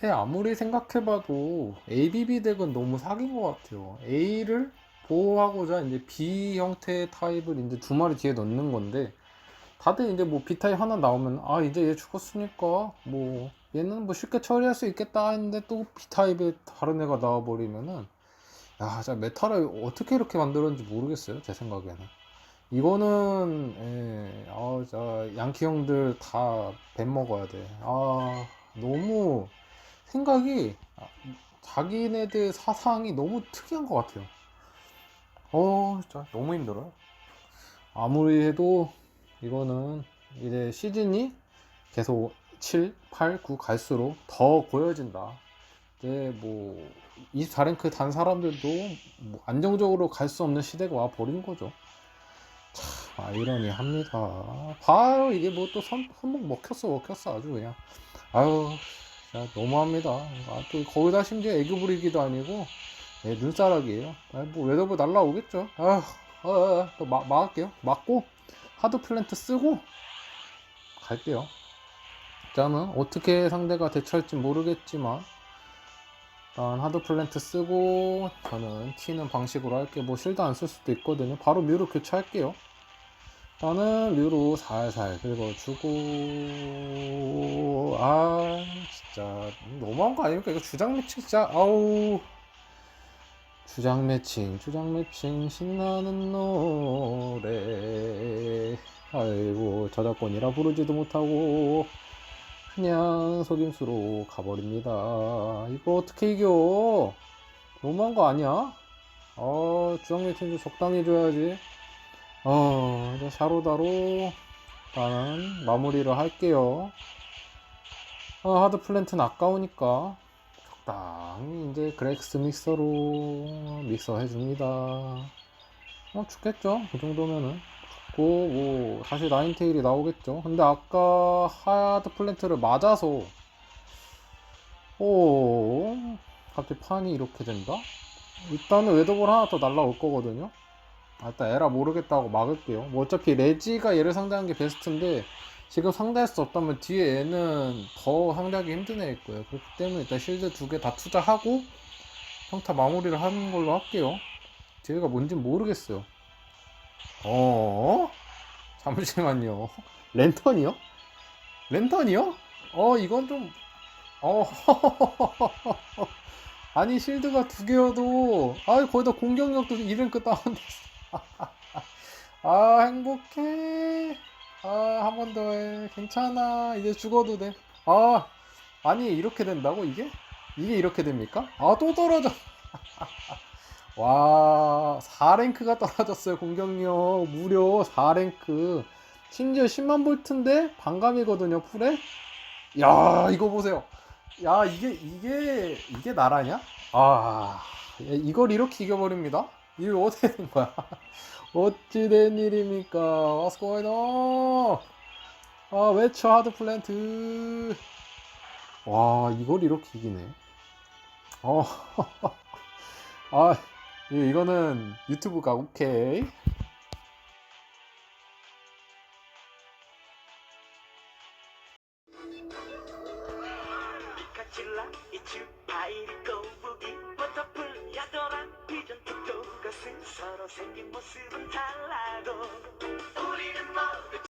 근데 아무리 생각해봐도 ABB 덱은 너무 사기인 것 같아요. A를 보호하고자 이제 B 형태의 타입을 이제 두 마리 뒤에 넣는 건데, 다들 이제 뭐 B 타입 하나 나오면, 아, 이제 얘 죽었으니까, 뭐, 얘는 뭐 쉽게 처리할 수 있겠다 했는데 또 B 타입의 다른 애가 나와버리면은, 야, 진짜 메타를 어떻게 이렇게 만들었는지 모르겠어요. 제 생각에는. 이거는, 예, 아, 자, 양키 형들 다 뱀 먹어야 돼. 아, 너무 생각이, 아, 자기네들 사상이 너무 특이한 것 같아요. 어, 진짜 너무 힘들어요. 아무리 해도 이거는 이제 시즌이 계속 7, 8, 9 갈수록 더 고여진다. 이제 뭐 24랭크 단 사람들도 뭐 안정적으로 갈 수 없는 시대가 와 버린 거죠. 참 아이러니합니다. 바로 이게 뭐또 손목 먹혔어 먹혔어 아주 그냥. 아유 진짜 너무합니다. 아, 또 거기다 심지어 애교 부리기도 아니고 예, 눈사락이에요. 아, 뭐 웨더블 날라오겠죠. 어, 어, 어, 또 막, 막을게요. 막고 하드 플랜트 쓰고 갈게요. 일단은 어떻게 상대가 대처할지 모르겠지만 일단 하드 플랜트 쓰고 저는 튀는 방식으로 할게요. 뭐 실드 안 쓸 수도 있거든요. 바로 뮤로 교체할게요. 일단은 뮤로 살살 긁어주고 아 진짜 너무한 거 아닙니까? 이거 주장 매치 진짜 아우 주장 매칭, 주장 매칭, 신나는 노래. 아이고, 저작권이라 부르지도 못하고, 그냥 속임수로 가버립니다. 이거 어떻게 이겨? 너무한 거 아니야? 어, 주장 매칭 좀 적당히 줘야지. 어, 이제 샤로다로, 일단은 마무리를 할게요. 어, 하드 플랜트는 아까우니까, 적당히 이제 그렉스 믹서로 믹서 해줍니다. 어, 죽겠죠? 그 정도면은. 죽고, 뭐, 다시 나인테일이 나오겠죠? 근데 아까 하드 플랜트를 맞아서, 오, 갑자기 판이 이렇게 된다? 일단은 웨더볼 하나 더 날라올 거거든요? 아, 일단 에라 모르겠다고 막을게요. 뭐 어차피 레지가 얘를 상대하는 게 베스트인데, 지금 상대할 수 없다면 뒤에 얘는 더 상대하기 힘든 애일 거예요. 그렇기 때문에 일단 실드 두 개 다 투자하고 평타 마무리를 하는 걸로 할게요. 뒤에가 뭔진 모르겠어요. 어? 잠시만요. 랜턴이요? 랜턴이요? 어, 이건 좀, 어, 아니, 실드가 두 개여도, 아, 거기다 공격력도 이름끝 다운됐어. 아, 행복해. 아, 한 번 더 해. 괜찮아. 이제 죽어도 돼. 아, 아니, 이렇게 된다고, 이게? 이게 이렇게 됩니까? 아, 또 떨어져. 와, 4랭크가 떨어졌어요, 공격력. 무려 4랭크. 심지어 10만 볼트인데, 반감이거든요, 풀에? 야, 이거 보세요. 야, 이게, 이게, 이게 나라냐? 아, 이걸 이렇게 이겨버립니다? 이게 어떻게 된 거야? 어찌 된 일입니까? What's going on? 아, 외쳐 하드 플랜트. 와, 이걸 이렇게 이기네. 어, 아, 이- 이거는 유튜브가 오케이. 생긴 모습은 달라도